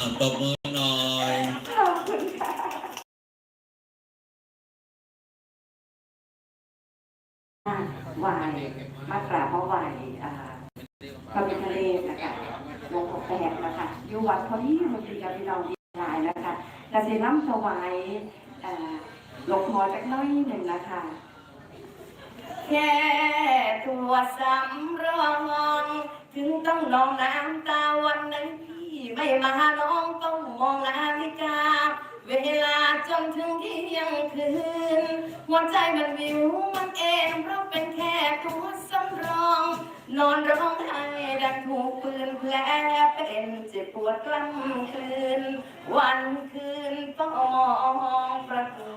อ่าตบมือหน่อย ขอบคุณค่ะอะไหวมากราบพระวอ่าพระพิฆเนศนะคะลวงพ่อแปดนะคะอยู่วัดพอดีมันดีกับพี่น้องดีหลายนะคะกสิน้ำถวายอ่าหลงพ่อจักน้อยหนึ่งนะคะแค่ตัวสำรอง ถึงต้องนองน้ำตาวันนั้นพี่ ไม่มาน้องต้องมองนาฬิกา เวลาจนถึงเที่ยงคืน หัวใจมันวิวมันเองเพราะเป็นแค่ตัวสำรอง นอนร้องไห้ดังถูกปืนแผลเป็นเจ็บปวดกล้ำคืน วันคืนต้องมองประตู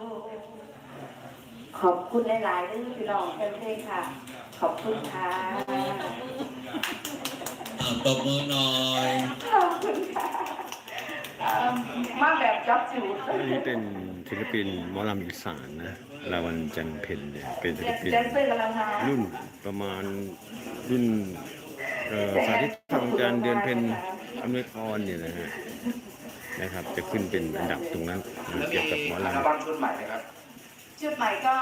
ขอบคุณหลายๆเรื่องพี่น้องเพื่อนๆค่ะ ขอบคุณค่ะ ตบมือหน่อยขอบคุณค่ะเอิ่มมาแบบจ็อบจูดนี่เป็นศิลปินหมอลำอีสานนะลาวันจันทร์เพ็ญเนี่ยเป็นศิลปินแดนเซอร์กำลังมารุ่นประมาณรุ่นเอ่อสาธิตทางการเดือนเพ็ญอำนวยพรเนี่ยนะฮะนะครับ จะขึ้นเป็นอันดับตรงนั้นเกี่ยวกับหมอลอัลบั้มชุดใหม่นะครับ จุดใหม่ก็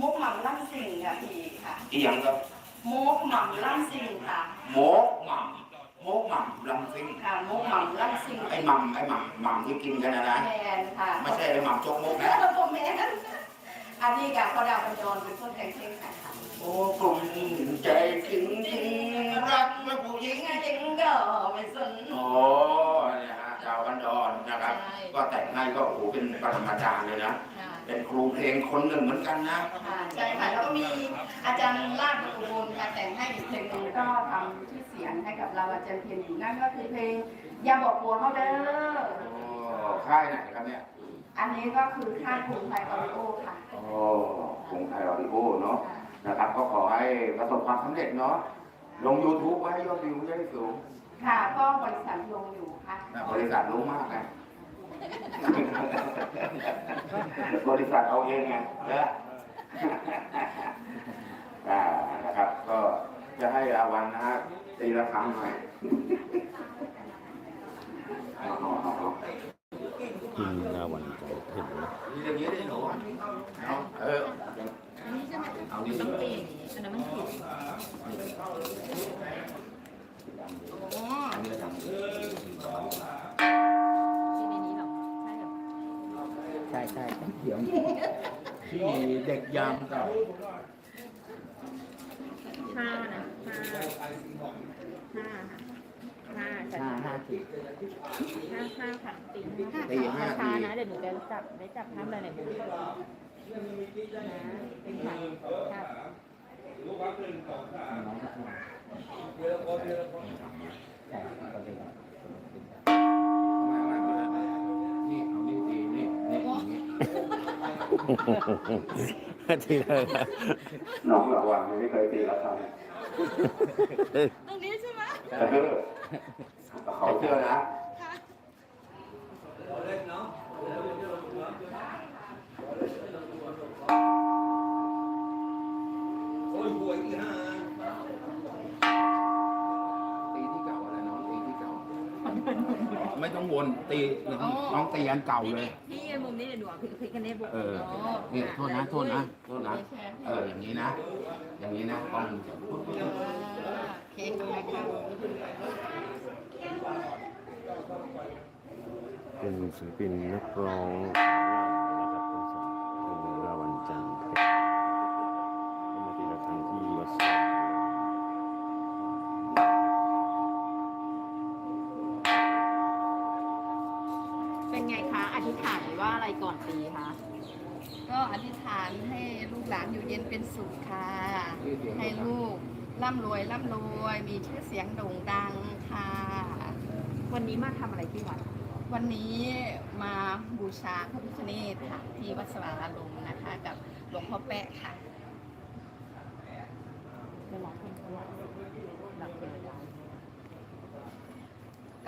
มุกหม่ำล่ำสิงค่ะพี่ค่ะ อีหยังครับ มุกหม่ำล่ำสิงค่ะโมกหม่ำโมกหม่ำลำซิงค่ะมุกหม่ำล่ำสิงไอ้หม่ำไอ้หม่ำหม่ำที่กินกันนะนะแมนค่ะไม่ใช่ไอ้หม่ำโจ๊กมกแล้นะวผมแมนอันนี้กับพ่อดาวปัญจรเป็นคนแต่งเพลงค่ะโอ้กลุ่มใจจริงจริงรักและผู้หญิงจริงก็ไม่สนโอ้เนี่ยฮะดาวกันดอนนะครับใช่ก็แต่งให้ก็โอ้โหเป็นปรมาจารย์เลยนะค่ะ เป็นครูเพลงคนหนึ่งเหมือนกันนะค่ะใช่ค่ะแล้วก็มีอาจารย์ลาดประตูบุญค่ะแต่งให้อีกเพลงหนึงก็ทำชื่อเสียงให้กับเราอาจารย์เพียรอยู่นั่นก็คือเพลงอย่าบอกหัวเขาเด้อโอ้ค่ายไหนครับเนี่ย อันนี้ก็คือค่ายภูมิไทยออริโอค่ะ โอ้คงไทยออริโอเนาะ นะครับ ก็ขอให้ประสบความสำเร็จเนาะ ลง YouTube ไว้ให้ยอดวิวได้สูงค่ะก็บริษัทลงอยู่ค่ะนะบริษัทรู้มากไง บริษัทเอาเองไงนะอ่านะครับ ก็จะให้อาวันนะฮะตีละครั้งหน่อยเอาเอาเอาเอาำคุณลาวันจันทร์เพ็ญนะมีอย่างนี้ได้เหรอเอาเออเอานี่เลยอันนั้นมันผิดอ๋อ อันนี้ทำ ที่ในนี้หรอ ใช่หรอใช่ใช่เดี๋ยวที่เด็กยามเก่าห้านะห้าห้าค่ะห้าห้าห้าสิบห้าห้าค่ะตีตีห้าช้าทีๆนะเดี๋ยวหนูจะจับได้จับห้ามอะไรไหนอยนะเป็นค่ะครับนี่ ทีละน้องระวังไม่เคยตีละครั้งตรงนี้ใช่ไหมแต่เออเขาเชื่อนะตี ไม่ต้องวนตีน้องตีอันเก่าเลย นี่ไงมุมนี้เดี๋ยวหนูเอาพลิกพลิกกันได้บุกเออ นี่โทษนะโทษนะโทษนะ เอออย่างนี้นะ อย่างนี้นะต้องโอเคทำไมคะเป็นศิลปินนักร้องนะครับคุณลาวันจันทร์เพ็ญเป็น เป็นไงคะ อธิษฐานว่าอะไรก่อนปีคะ ก็อธิษฐานให้ลูกหลานอยู่เย็นเป็นสุขค่ะ ให้ลูกร่ำรวยร่ำรวย มีชื่อเสียงโด่งดังค่ะ วันนี้มาทำอะไรที่วัด วันนี้มาบูชาพระพิฆเนศค่ะ ที่วัดสว่างอารมณ์นะคะ กับหลวงพ่อแปะค่ะจะร้องเพลงอะไรหลับเป็นอะไร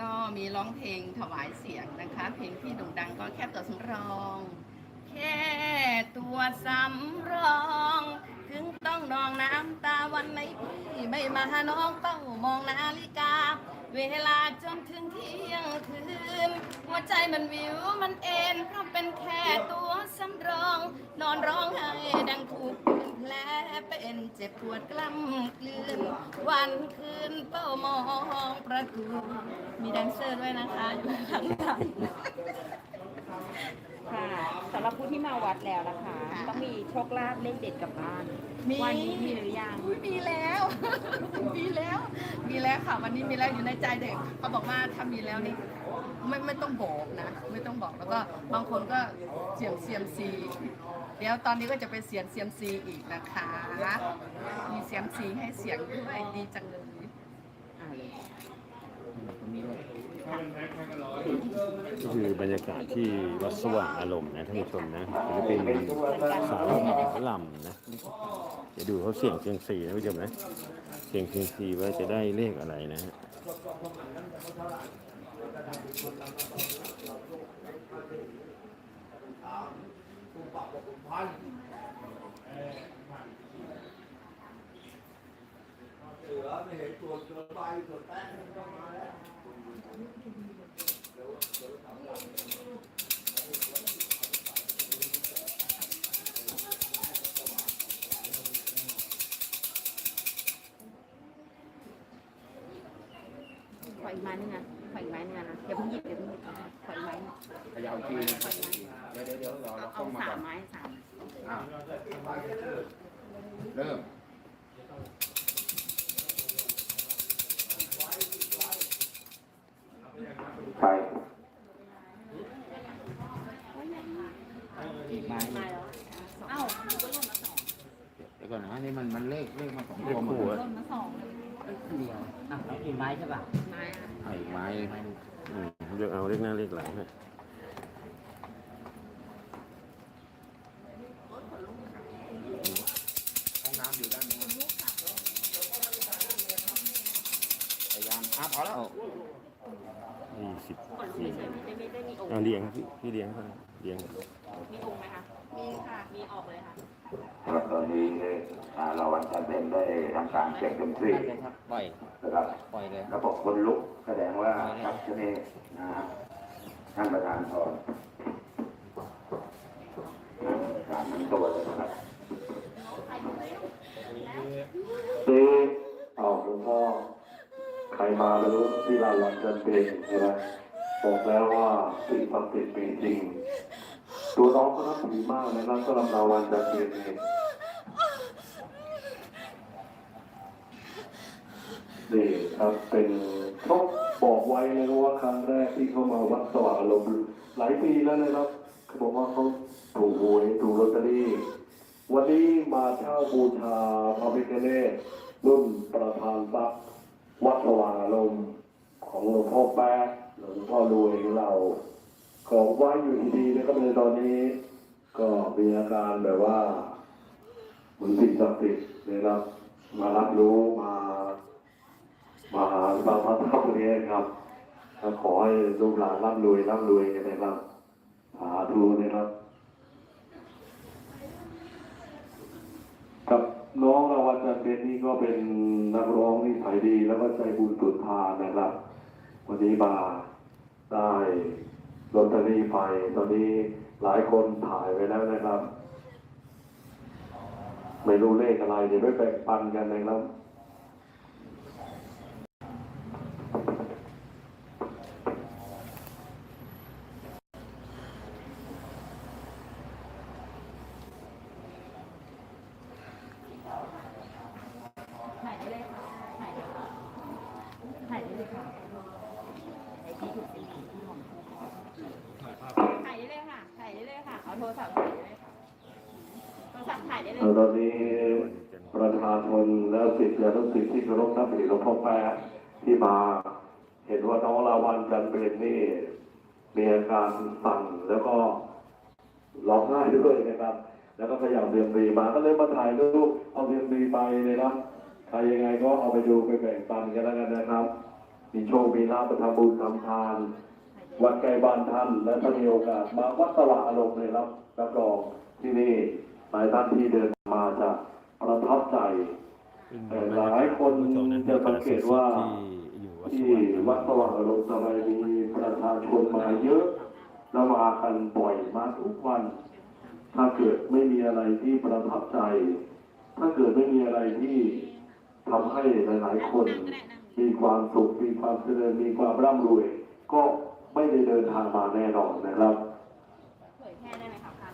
ก็มีร้องเพลงถวายเสียงนะคะ เพลงที่โด่งดังก็แค่ตัวสำรอง แค่ตัวสำรอง ถึงต้องนองน้ำตาวันไหนพี่ไม่มาน้องต้องมองนาฬิกา เวลาจนถึงเที่ยงคืน หัวใจมันวิวมันเอ็นเพราะเป็นแค่ตัวสำรอง นอนร้องไห้ดังถูกปืนแผลเป็นเจ็บปวดกล้ำกลืน วันคืนเป้ามองประตู มีแดนเซอร์ด้วยนะคะ อยู่ข้างหลัง ค่ะสำหรับผู้ที่มาวัดแล้วนะคะต้องมีโชคลาภเลขเด็ดกลับบ้านมีวันนี้มีหรือยัง อุ๊ยมีแล้ว มีแล้ว มีแล้วค่ะ วันนี้มีแล้วอยู่ในใจเด็กเขาบอกว่าถ้ามีแล้วนี่ ไม่ไม่ต้องบอกนะ ไม่ต้องบอกแล้วก็บางคนก็เสี่ยงเซียมซีเดี๋ยวตอนนี้ก็จะไปเสียงเซียมซีอีกนะคะมีเซียมซีให้เสียงด้วยดีจังเลยก็คือบรรยากาศที่วัดสว่างอารมณ์นะท่านผู้ชมนะศิลปินสาวหมอลำนะเดี๋ยวดูเขาเสียงเสียงซีนะท่านผู้ชมนะเสียงเสียงซีว่าจะได้เลขอะไรนะฮะ เสือไม่เห็นตัวเสือใบตัวแป้งมันก็มาแล้วายามทีเดี๋ยวเดี๋ยวเดี๋ยวรอเราเอาเข้ามาสาก่อมนไม้สามอะเริ่มไปอีกไม้ไม้แล้วเอ้ามันก็หล่นมาสองเดี๋ยวก่อนนะนี่มันมันเลขเลขมาสองเลตัวหมดเลยอะหล่นมาสองเลยเดียวอะกี่ไม้ใช่ป่ะไม้อะเอาอีกไม้ไม้หนึ่ง เลือกเอาเลขหน้าเลขหลังฮะ ห้องน้ำอยู่ด้านนู้นพยายามอะพอแล้ว ยี่ สิบคนสี่เฉยๆไม่ได้ไม่ได้มีองค์เอาเลี้ยงพี่พี่เลี้ยงเขานะเลี้ยงมีองค์ไหมคะมีค่ะมีออกเลยค่ะครับตอนนี้อ่าเราวันจันทร์เป็นได้ทำการเช็คดนตรีนั่นเลยครับปล่อยนะครับปล่อยเลยระบบคนลุกแสดงว่าทัศนีนะฮะท่านประธานพรการทั้งตัวเลยนะครับ นี่เอาหลวงพ่อใคร มาแล้วรู้ที่ลานหลังจันเป็นใช่ไหมบอกแล้วว่าสิ่งศักดิ์สิทธิ์มีจริง ตัวน้องก็นับถือมากในรับสำหรับเราวันจันเป็นนี่นี่ครับเป็นเขาบอกไว้นะครับว่าครั้งแรกที่เข้ามาวัดสว่างอารมณ์หลายปีแล้วนะครับเขาบอกว่าเขาถูกหวยถูกลอตเตอรี่วันนี้มาเช่าบูชาพระพิฆเนศรุ่นประธานทรัพ วัดสว่างอารมณ์ของหลวงพ่อแป๊ะหลวงพ่อรวยของเรา ของไว้อยู่ดีๆนะครับในตอนนี้ ก็มีอาการแบบว่าเหมือนสิ่งศักดิ์สิทธิ์นะครับ มารับรู้มามาหาบางพระทัพนี้ครับขอให้ลูกหลานร่ำรวยร่ำรวยกันนะครับสาธุนะครับกับ น้องรางวัลจันเพชรนี่ก็เป็นนักร้องนิสัยดีแล้วก็ใจบุญสุดทานนะครับ วันนี้มาได้ลอตเตอรี่ไปตอนนี้หลายคนถ่ายไปแล้วนะครับ ไม่รู้เลขอะไรเดี๋ยวไปแบ่งปันกันนะครับ ถ่ายได้เลยค่ะ ถ่ายได้ค่ะถ่ายได้เลยค่ะไอ้ที่ถูกเป็นสีที่ของถ่ายได้เลยค่ะ ถ่ายได้เลยค่ะ เอาโท รศัพท์ถ่ายได้เลยค่ะโทรศัพท์ถ่ายได้เลยตอนนี้ประชาชนและสิทธิ์และทุกสิทธิ์ที่เคารพนับถือหลวงพ่อแป๊ะที่มา เห็นว่าน้องลาวันจันเปรนนี่มีอาการสั่นแล้วก็ร้องไห้ด้วยนะครับ แล้วก็ขยับเรียมรีมาก็เลยมาถ่ายรูปเอาเรียมรีไปเลยนะใครยังไงก็เอาไปดูไปแบ่งปันกันแล้วกันนะครับ มีโชค มีลาภไปทำบุญทำทาน วัดใกล้บ้านท่านและถ้ามีโอกาสมาวัดสว่างอารมณ์เลยครับรับรองที่นี่หลายท่านที่เดินมาจะประทับใจหลายคนจะสังเกตว่าที่วัดสว่างอารมณ์วัดสว่างอารมมีประชาชนมาเยอะแล้วมากันบ่อยมาทุกวัน ถ้าเกิดไม่มีอะไรที่ประทับใจ ถ้าเกิดไม่มีอะไรที่ทำให้หลาย ๆ คน มีความสุขมีความเจริญมีความร่ำรวย ก็ ไม่ได้เดินทางมาแน่นอนนะครับเผยแพร่ได้ไหมคะพัน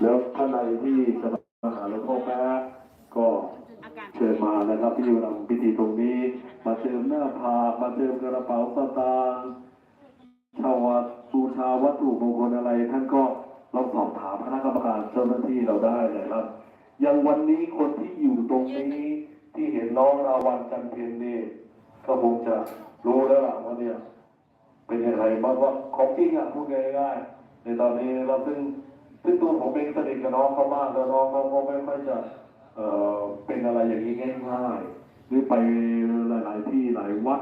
แล้วท่านใดที่จะมาหาหลวงพ่อแป๊ะก็อาการเชิญมานะครับที่อยู่ทำพิธีตรงนี้ มาเติมหน้าผากมาเติมกระเป๋าสตางค์ชาววัดบูชาวัตถุมงคลอะไร ท่านก็ลองสอบถามคณะกรรมการเจ้าหน้าที่เราได้นะครับ อย่างวันนี้คนที่อยู่ตรงนี้ที่เห็นน้องราวันจันเพ็ญนี่ก็คงจะรู้แล้วล่ะว่าเนี่ย เป็นยังไงบ้างว่าของจริงอะพูดง่ายๆในตอนนี้เราซึ่งซึ่งตัวผมเองสนิทกับน้องเขามากแล้วน้องเขาก็ไม่ค่อยจะเอ่อเป็นอะไรอย่างนี้ง่ายๆหรือไปหลายๆที่หลายวัด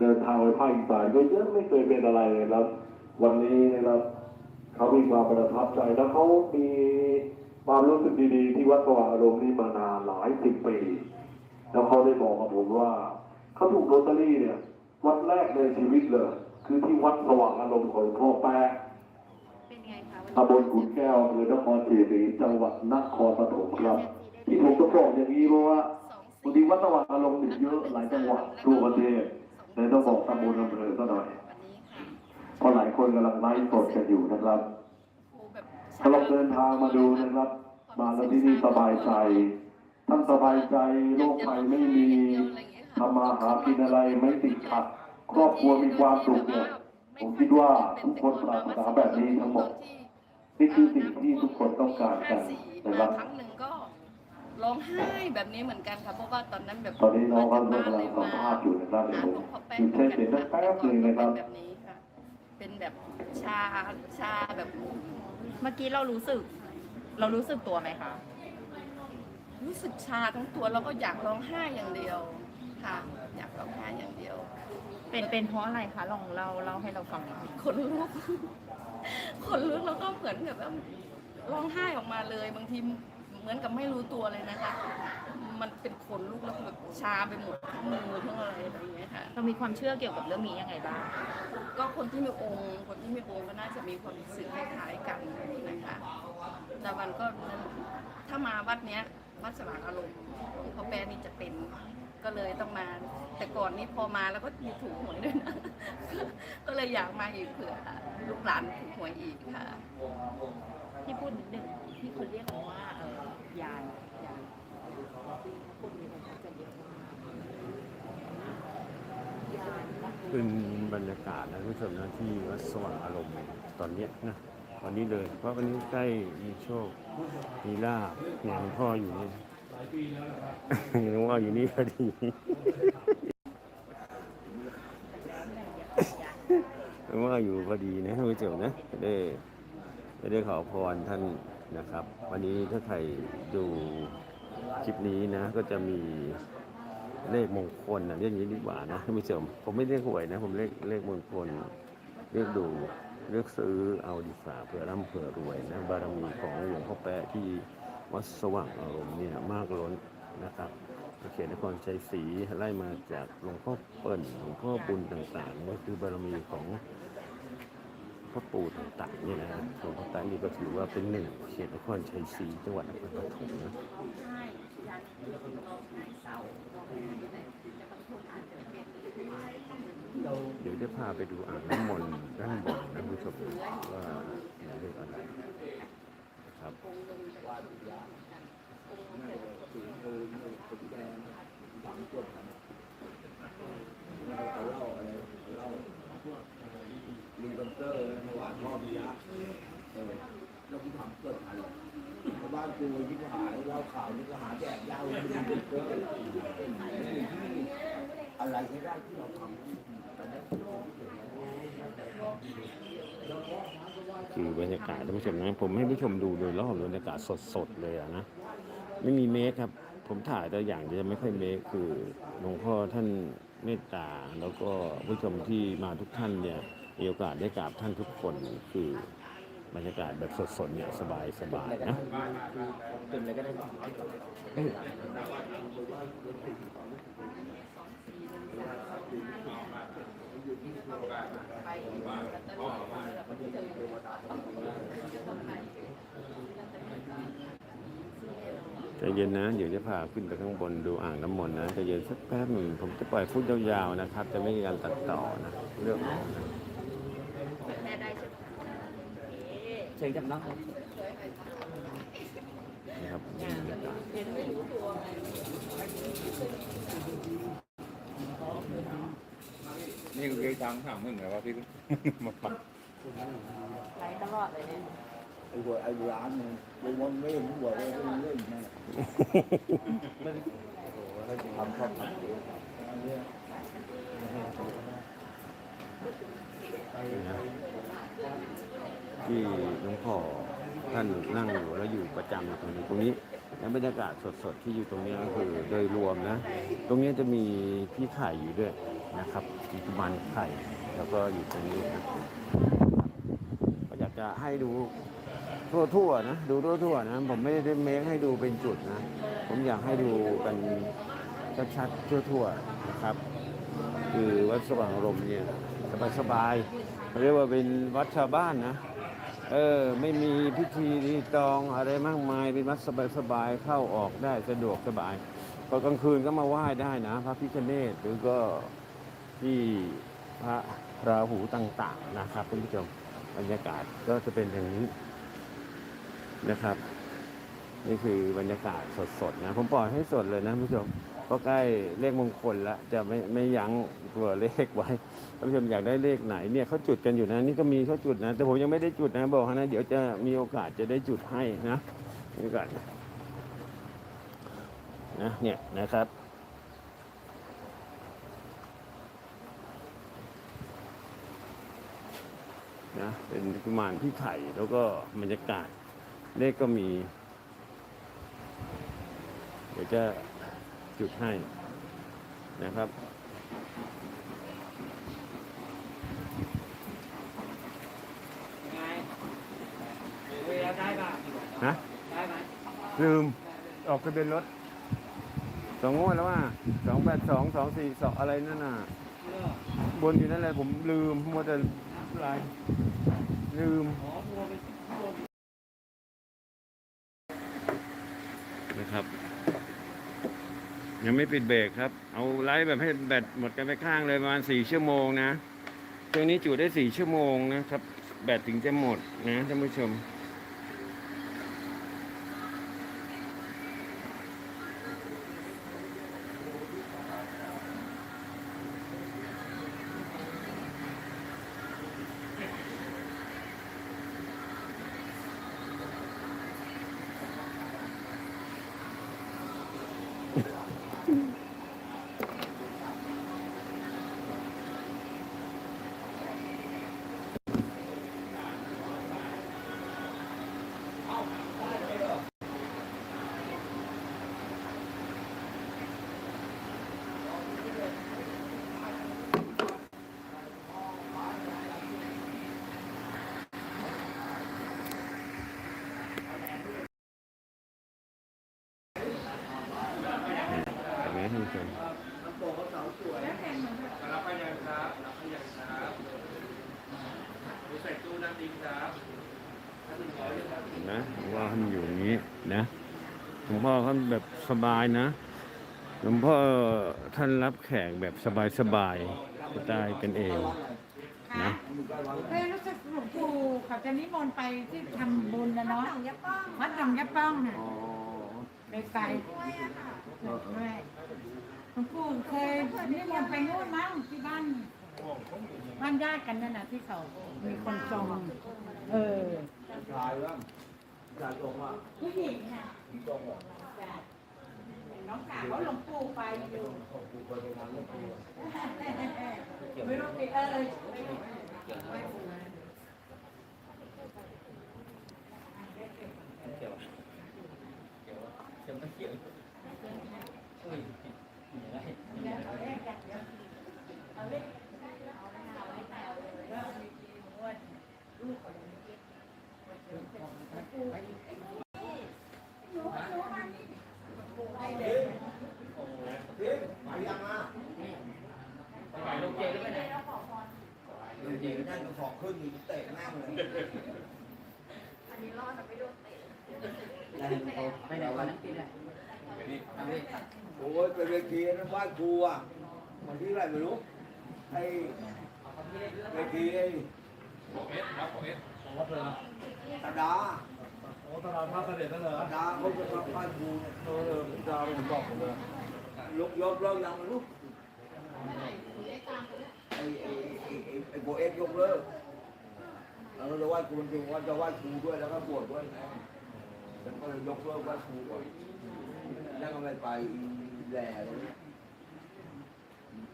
เดินทางไปภาคอีสานก็เยอะไม่เคยเป็นอะไรเลยครับ วันนี้นะครับเขามีความประทับใจแล้วเขามีความรู้สึกดีๆ ที่วัดสว่างอารมณ์นี่มานานหลายสิบปีแล้วเขาได้บอกกับผมว่าเขาถูกลอตเตอรี่เนี่ย วัดแรกในชีวิตเลย คือที่วัดสว่างอารมณ์ของหลวงพ่อแป๊ะเป็นไงคะวันนี้ตำบลขุนแก้วอำเภอนครศรีรีจังหวัดนครปฐมครับ ที่ผมต้องบอกอย่างนี้เพราะว่าบางทีวัดสว่างอารมณ์เนี่ยเยอะหลายจังหวัดทั่วประเทศเลยต้องบอกตำบลอำเภอก็หน่อยวันนี้ค่ะเพราะหลายคนกำลังไลฟ์สดกันอยู่นะครับครูแบบถ้าลองเดินทางมาดูนะครับ มาแล้วที่นี่สบายใจท่านสบายใจโรคภัยไม่มีทำมาหากินอะไรไม่ติดขัด ครอบครัวมีความสุขเนี่ยผมคิดว่าทุกคนปรารถนาแบบนี้ทั้งหมดนี่คือสิ่งที่ทุกคนต้องการกันนะครับครั้งหนึ่งก็ร้องไห้แบบนี้เหมือนกันค่ะเพราะว่าตอนนั้นแบบตอนนี้น้องก็กำลังสัมภาษณ์อยู่นะครับเดี๋ยวผมหยุดใช้เสียงแป๊บหนึ่งนะครับแบบนี้ค่ะเป็นแบบชาชาแบบเมื่อกี้เรารู้สึก เรารู้สึกตัวไหมคะรู้สึกชาทั้งตัวแล้วก็อยากร้องไห้อย่างเดียวค่ะอยากร้องไห้อย่างเดียว เป็นเป็นเพราะอะไรคะลองเล่าเล่าให้เราฟังหน่อยคนลุกคนลุกแล้วก็เหมือนกับว่าร้องไห้ออกมาเลย บางทีเหมือนกับไม่รู้ตัวเลยนะคะ มันเป็นขนลุกแล้วก็แบบชาไปหมดทั้งมือทั้งอะไรอะไรอย่างเงี้ยค่ะ เรามีความเชื่อเกี่ยวกับเรื่องนี้ยังไงบ้าง ก็คนที่มีองค์ คนที่มีองค์ก็น่าจะมีความรู้สึกคล้ายๆกันนะคะแต่วันก็ถ้ามาวัดเนี้ยวัดสว่างอารมณ์หลวงพ่อแปะนี่จะเป็น ก็เลยต้องมา แต่ก่อนนี้พอมาแล้วก็มีถูกหวยด้วยนะก็เลยอยากมาอีกเผื่อลูกหลานถูกหวยอีกค่ะที่พูดนิดนึงที่คนเรียกกันว่าเออยานยานคนมีคนจะเยอะมากยานนะเป็นบรรยากาศนะท่านผู้ชมนะที่วัดสว่างอารมณ์ตอนเนี้ยนะวันนี้เลยเพราะวันนี้ใกล้มีโชคมีลาบเนี่ยหลวงพ่ออยู่นี่ หลวงพ่ออยู่นี่พอดีหลวงพ่ออยู่พอดีนะท่านผู้ชมนะได้ได้ขอพรท่านนะครับ วันนี้ถ้าใครดูคลิปนี้นะ ก็จะมีเลขมงคลนะเรียกอย่างนี้ดีกว่านะท่านผู้ชมผมไม่เรียกหวยนะ ผมเรียกเลขมงคลเรียกดูเลือกซื้อเอาดีกว่าเผื่อร่ำเผื่อรวยนะบารมีของหลวงพ่อแปะที่ วัดสว่างอารมณ์เนี่ยมากล้นนะครับเขตนครชัยศรีไล่มาจากหลวงพ่อเปิ่นหลวงพ่อบุญต่างๆก็คือบารมีของพ่อปู่ต่างๆเนี่ยนะหลวงพ่อแปะนี่ก็ถือว่าเป็นหนึ่งเขตนครชัยศรีจังหวัดนครปฐมนะเดี๋ยวจะพาไปดูอ่างน้ำมนต์ด้านบนนะคุณผู้ชมว่าเลขอะไร ครับมีบังเกอร์เมื่อวานพ่อมียะเออแล้วกูทำเกิดอะไรบ้านกูที่หายเล่าข่าวนี่ก็หาแจกยาวมีบังเกอร์อะไรก็ได้ที่เราทำ คือบรรยากาศท่านผู้ชมนะผมให้ผู้ชมดูโดยรอบบรรยากาศสดๆเลยอะนะไม่มีเมคครับ ผมถ่ายแต่อย่างจะไม่ค่อยเมคคือหลวงพ่อท่านเมตตาแล้วก็ผู้ชมที่มาทุกท่านเนี่ยมีโอกาสได้กราบท่านทุกคนคือบรรยากาศแบบสดๆเนี่ยสบายสบายๆนะเป็นอะไรก็ได้เอ้ยไปลอตเตอรี่แล้วก็เจอจะต้องไป ใจเย็นนะ เดี๋ยวจะพาขึ้นไปข้างบนดูอ่างน้ำมนต์นะใจเย็นสักแป๊บหนึ่งผมจะปล่อยพูดยาวๆนะครับ จะไม่มีการตัดต่อนะเรื่องของนะแม่ได้ใช่ไหมเชิญกับน้องครับนะครับเห็นไม่รู้ตัวไงนี่คือทางถามมึงเหรอว่าพี่มาปักไปตลอดเลยเนี่ย ไอ้หัวไอ้ร้านนึงลงวันไม่เห็นหัวเลยไม่เล่นแม่ทำชอบทำเองอันเนี้ยนะที่หลวงพ่อท่านนั่งอยู่แล้วอยู่ประจำอยู่ตรงนี้ตรงนี้และบรรยากาศสดๆที่อยู่ตรงนี้ก็คือโดยรวมนะ ตรงนี้จะมีพี่ไข่อยู่ด้วยนะครับมีกุมารไข่แล้วก็อยู่ตรงนี้นะก็อยากจะให้ดู ทั่วๆนะดูทั่วๆนะผมไม่ได้เมคให้ดูเป็นจุดนะ ผมอยากให้ดูกันชัดๆทั่วๆนะครับ คือวัดสว่างอารมเนี่ยสบายๆเรียกว่าเป็นวัดชาวบ้านนะเออไม่มีพิธีรีตองอะไรมากมายเป็นวัดสบายๆเข้าออกได้สะดวกสบายพอกลางคืนก็มาไหว้ได้นะ พระพิฆเนศหรือก็ที่พระราหูต่างๆนะครับคุณผู้ชมบรรยากาศก็จะเป็นอย่างนี้ นะครับ นี่คือบรรยากาศสดๆนะผมปล่อยให้สดเลยนะผู้ชมก็ใกล้เลขมงคลแล้วจะไม่ไม่ยั้งตัวเลขไว้ท่านผู้ชมอยากได้เลขไหนเนี่ยเขาจุดกันอยู่นะ นี่ก็มีเขาจุดนะ แต่ผมยังไม่ได้จุดนะบอกนะเดี๋ยวจะมีโอกาสจะได้จุดให้นะนี่ก่อนนะเนี่ยนะครับนะเป็นกุมารพี่ไข่แล้วก็บรรยากาศ เลขก็มี เดี๋ยวจะจุดให้นะครับเวลาได้ป่ะฮะได้ไหมลืม ออกทะเบียนรถ สองงวดแล้วว่าสองแปดสองสองสี่สองอะไรนั่นน่ะ บนอยู่นั่นแหละผมลืมมัวแต่อะไรลืมนะครับ ยังไม่ปิดเบรกครับ เอาไลฟ์แบบให้แบตหมดกันไปข้างเลยประมาณสี่ชั่วโมงนะตรงนี้จุได้สี่ชั่วโมงนะครับ แบตถึงจะหมดนะท่านผู้ชม เห็นไหมท่านผู้ชมเห็นไหมหลวงพ่อท่านอยู่อย่างนี้นะหลวงพ่อท่านแบบสบายนะหลวงพ่อท่านรับแขกแบบสบายๆสไตล์กันเองนะเฮ้ยรู้สึกหลวงปู่เขาจะนิมนต์ไปที่ทำบุญนะเนาะวัดหนองยะป้องน่ะไปไปด้วย หลวงปู่เคยนิมนต์ไปนู่นมั้งที่บ้านบ้านญาติกันนั่นน่ะที่เขามีคนทรงเออชายบ้างชายตรงว่าผู้หญิงค่ะตรงว่าน้องสาวหลวงปู่ไปอยู่กูไปในนั้นแล้วกูไม่รู้ติเออเกี่ยวเกี่ยวเกี่ยวไม่เกี่ยวเฮ้ยเห็นไหม มายังอะ ไปลงเจได้ไหมเนี่ย มาของขึ้นนี่เตะแม่งเลย อันนี้รอดแต่ไม่โดนเตะ ไปไหนก่อนนะพี่เนี่ยเอาพี่ โอ้ยเป็นเวทีนะบ้าน ครูอะวันที่อะไรไม่รู้ไอ้เวทีไอ้บอกเอสครับบอกเอสตาดาโอ้ตลาดพระเสด็จนั่นเหรอตาดาเขาจะมาบ้านครูเนี่ยเออเออดาวผมบอกผมเลยยกยกเลิกยังไม่รู้ไอ้ไอ้ไอ้ไอ้ไอ้โบเอสยกเลิกแล้วเราจะไหว้ครูจริงๆว่าจะไหว้ครูด้วยแล้วก็บวชด้วยแล้วก็เลยยกเลิกไหว้ครูก่อนแล้วก็ไม่ไปแหล่เลย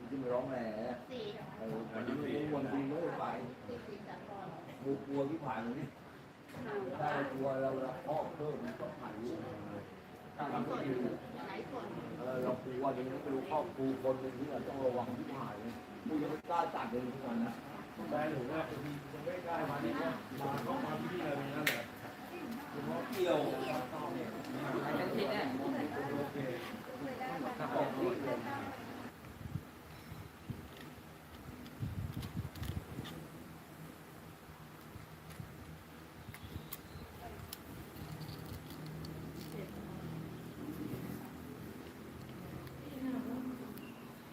ที่ไปร้องแหล่สี่เออวันนี้วันดีไม่ได้ไปสี่สี่จัดก่อนกูกลัวที่ผ่านนี่ถ้าเรากลัวเราเราพ่อเพิ่มมันก็ผ่านรู้ไหนส่วนไหนส่วนเออเรากลัวจริงๆไม่รู้ครอบครูคนหนึ่งที่เราต้องระวังที่ผ่านเลยกูยังไม่กล้าจัดเลยทุกวันนะได้หนูว่าจะไม่ได้ามาที่นี่มาก็มาที่นี่เลยนั่นแหละเพราะเกี่ยวเป็นทิศเนี่โอเค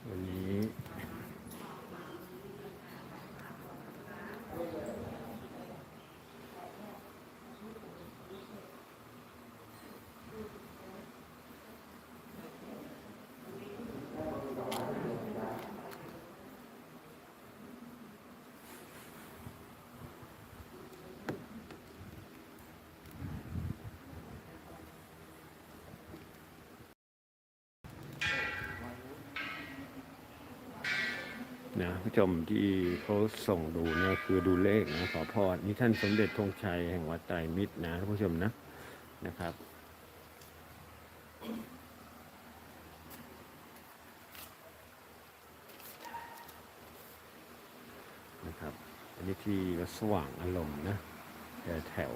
วันนี้ นะผู้ชมที่เขาส่งดูเนี่ยคือดูเลขนะขอพรนี่ท่านสมเด็จธงชัยแห่งวัดไตรมิตรนะท่านผู้ชมนะนะครับนะครับ อันนี้ที่วัดสว่างอารมณ์นะแถว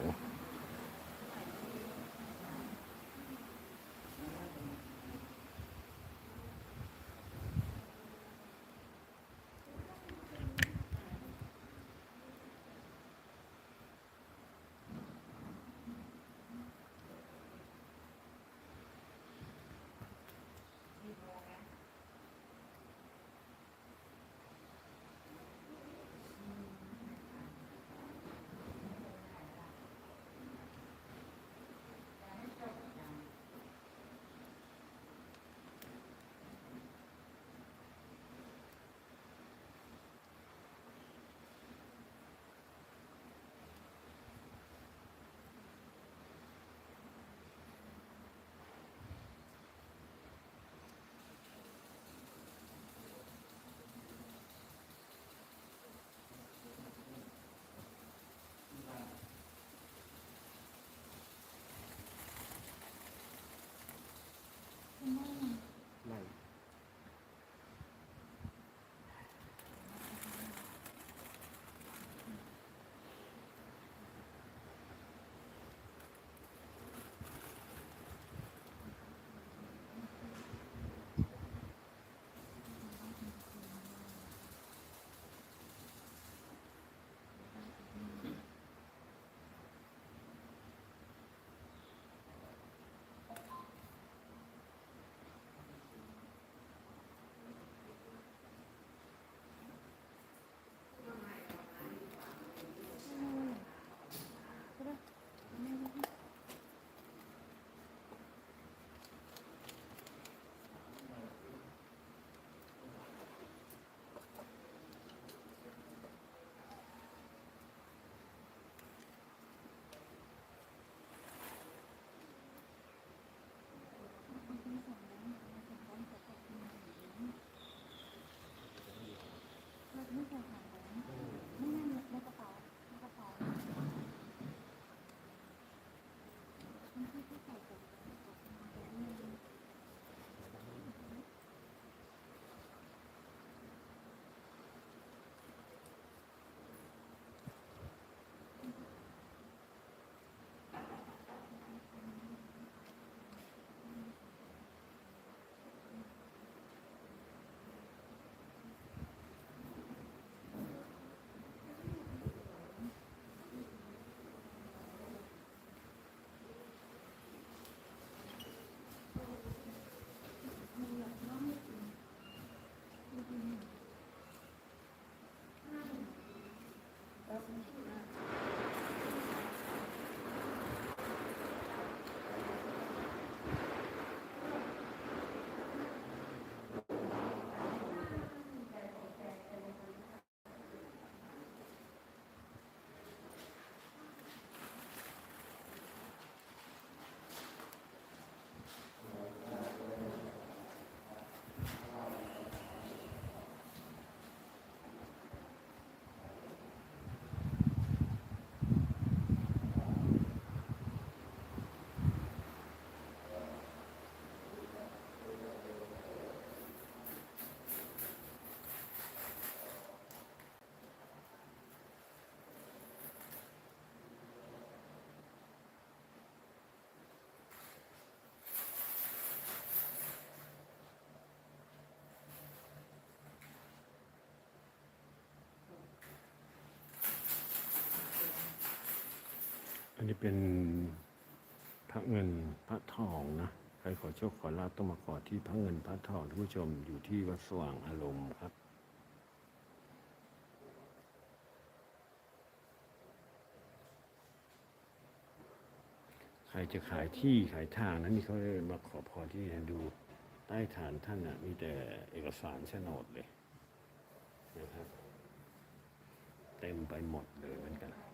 먹고. อันนี้เป็นพระเงินพระทองนะใครขอโชคขอลาบต้องมาขอที่พระเงินพระทองท่านผู้ชมอยู่ที่วัดสว่างอารมณ์ครับใครจะขายที่ขายทางนั้นนี่เขาเลยมาขอพรที่นี่ดูใต้ฐานท่านนะมีแต่เอกสารโฉนดเลยนะครับ เต็มไปหมดเลยเหมือนกัน